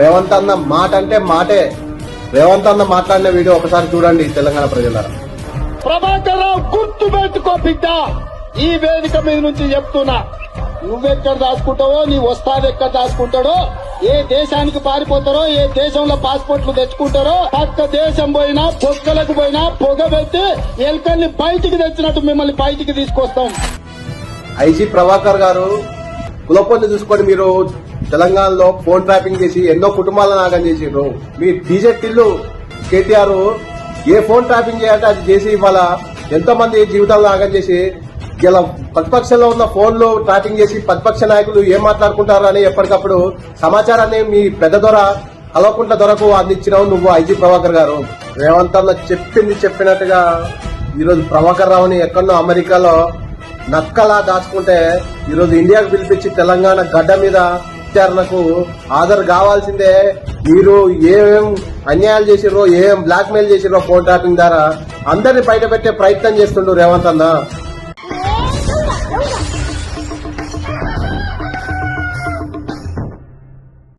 రేవంత్ అన్న మాట అంటే మాటే. రేవంత్ అన్న మాట్లాడిన వీడియో ఒకసారి చూడండి తెలంగాణ ప్రజలారా. ప్రభాకర్ రావు గుర్తు పెట్టుకో బిడ్డ. ఈ వేదిక మీద నుంచి చెప్తున్నా. నువ్వెక్కడ దాచుకుంటావో నీ వస్తాదు ఎక్కడ దాచుకుంటాడో ఏ దేశానికి పారిపోతారో ఏ దేశంలో పాస్పోర్ట్లు తెచ్చుకుంటారో పక్క దేశం పోయినా పొక్కలకు పోయినా పొగ పెట్టి ఎలుకల్ని బయటికి తెచ్చినట్టు మిమ్మల్ని బయటికి తీసుకొస్తాం. ఐజీ ప్రభాకర్ గారు కులపొంది చూసుకొని మీరు తెలంగాణలో ఫోన్ ట్రాపింగ్ చేసి ఎన్నో కుటుంబాలను నాగం చేసిండ్రు. మీ డీజే టిల్లు కేటీఆర్ ఏ ఫోన్ ట్రాపింగ్ చేయాలంటే అది చేసి ఇవాళ ఎంతో మంది జీవితాలు నాగం చేసి ఇలా ప్రతిపక్షంలో ఉన్న ఫోన్లు ట్రాపింగ్ చేసి ప్రతిపక్ష నాయకులు ఏం మాట్లాడుకుంటారు అని ఎప్పటికప్పుడు సమాచారాన్ని మీ పెద్ద దొర కలవకుంట దొరకు అందించినావు నువ్వు ఐజీ ప్రభాకర్ గారు. రేవంత్ అన్న చెప్పింది చెప్పినట్టుగా ఈరోజు ప్రభాకర్ రావుని ఎక్కడో అమెరికాలో నక్కలా దాచుకుంటే ఈరోజు ఇండియాకు పిలిపించి తెలంగాణ గడ్డ మీద విచారణకు హాజరు కావాల్సిందే. మీరు ఏమేం అన్యాయాలు చేసిర్రో ఏం బ్లాక్మెయిల్ చేసిర్రో ఫోన్ ట్రాపింగ్ ద్వారా అందరిని బయట పెట్టే ప్రయత్నం చేస్తుండ్రు రేవంత్ అన్న.